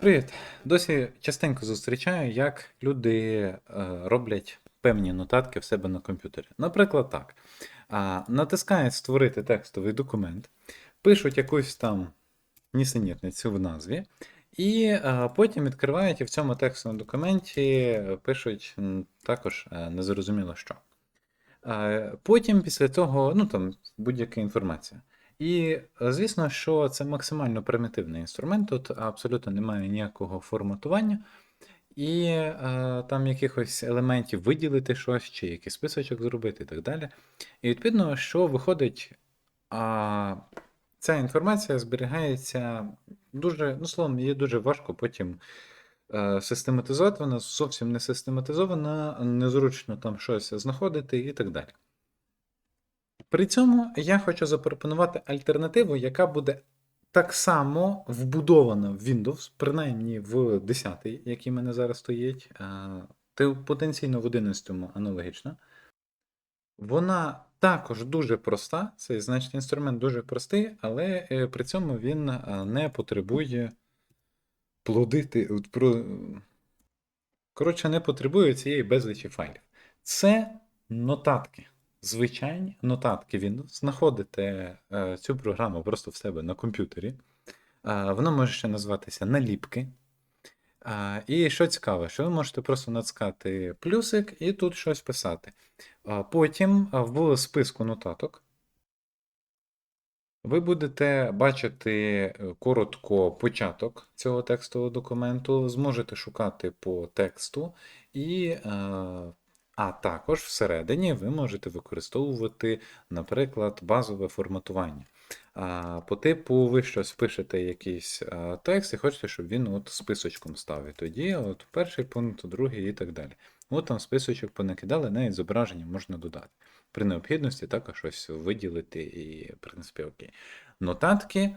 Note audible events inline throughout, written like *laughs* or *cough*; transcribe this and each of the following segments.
Привіт! Досі частенько зустрічаю, як люди е, роблять певні нотатки в себе на комп'ютері. Наприклад, так. Натискають створити текстовий документ, пишуть якусь там нісенітницю в назві, і е, потім відкривають і в цьому текстовому документі е, пишуть також незрозуміло що. Потім після того, ну там будь-яка інформація. І е, звісно, що це максимально примітивний інструмент, тут абсолютно немає ніякого форматування, і е, там якихось елементів виділити щось, чи якийсь списочок зробити і так далі. І відповідно, що виходить, а, ця інформація зберігається дуже, ну словом, її дуже важко потім е, систематизувати, вона зовсім не систематизована, незручно там щось знаходити і так далі. При цьому я хочу запропонувати альтернативу, яка буде так само вбудована в Windows, принаймні в 10, який в мене зараз стоїть, та потенційно в 11 аналогічно. Вона також дуже проста, цей значний інструмент дуже простий, але е, при цьому він е, не потребує плодити. Коротше, не потребує цієї безлічі файлів. Це нотатки. Звичайні нотатки Windows. Знаходите е, цю програму просто в себе на комп'ютері. Е, воно може ще називатися наліпки. А, і що цікаво, що ви можете просто натискати плюсик і тут щось писати. А, потім в списку нотаток ви будете бачити е, коротко початок цього текстового документу, зможете шукати по тексту, і, е, а також всередині ви можете використовувати, наприклад, базове форматування. По типу, ви щось пишете якийсь текст і хочете, щоб він от списочком став. І тоді от перший пункт, другий і так далі. От там списочок понакидали, навіть зображення можна додати. При необхідності також щось виділити і, в принципі, окей. Нотатки,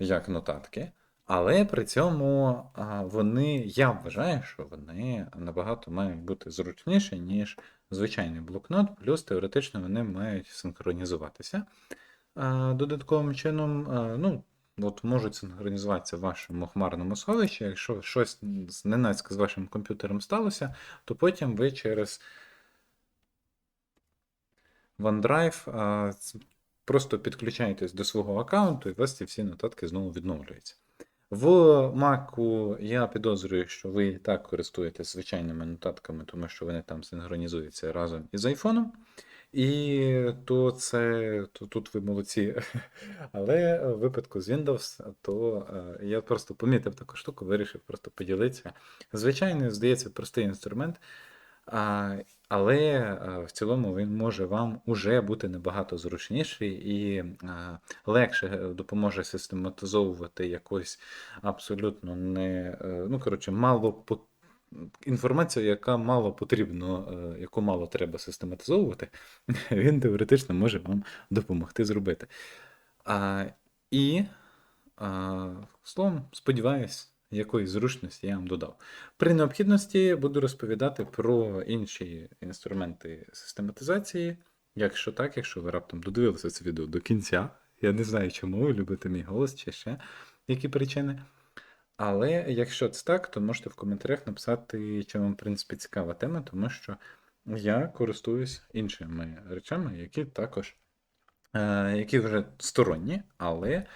як нотатки, але при цьому вони, я вважаю, що вони набагато мають бути зручніші, ніж звичайний блокнот, плюс теоретично вони мають синхронізуватися додатковим чином, ну, от можуть синхронізуватися в вашому хмарному сховищі. Якщо щось зненацька з вашим комп'ютером сталося, то потім ви через OneDrive просто підключаєтесь до свого аккаунту, і у вас ці всі нотатки знову відновлюються. В Mac я підозрюю, що ви так користуєтесь звичайними нотатками, тому що вони там синхронізуються разом із айфоном. І то це то тут ви молодці. *laughs* Але в випадку з Windows, то е, я просто помітив таку штуку, вирішив просто поділитися. Звичайно, здається, простий інструмент, але е, в цілому він може вам уже бути набагато зручніший і е, легше е, допоможе систематизовувати якось абсолютно не, ну коротше, мало по- інформацію, яка мало потрібно, яку мало треба систематизовувати, *laughs* він теоретично може вам допомогти зробити. І, словом, сподіваюсь, якоїсь зручності я вам додав. При необхідності буду розповідати про інші інструменти систематизації. Якщо так, якщо ви раптом додивилися це відео до кінця, я не знаю, чому ви любите мій голос чи ще які причини. Але якщо це так, то можете в коментарях написати, чи вам, в принципі, цікава тема, тому що я користуюсь іншими речами, які також, е, які вже сторонні, але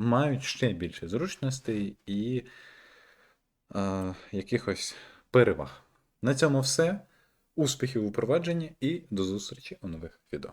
мають ще більше зручностей і е, якихось переваг. На цьому все. Успіхів у провадженні і до зустрічі у нових відео.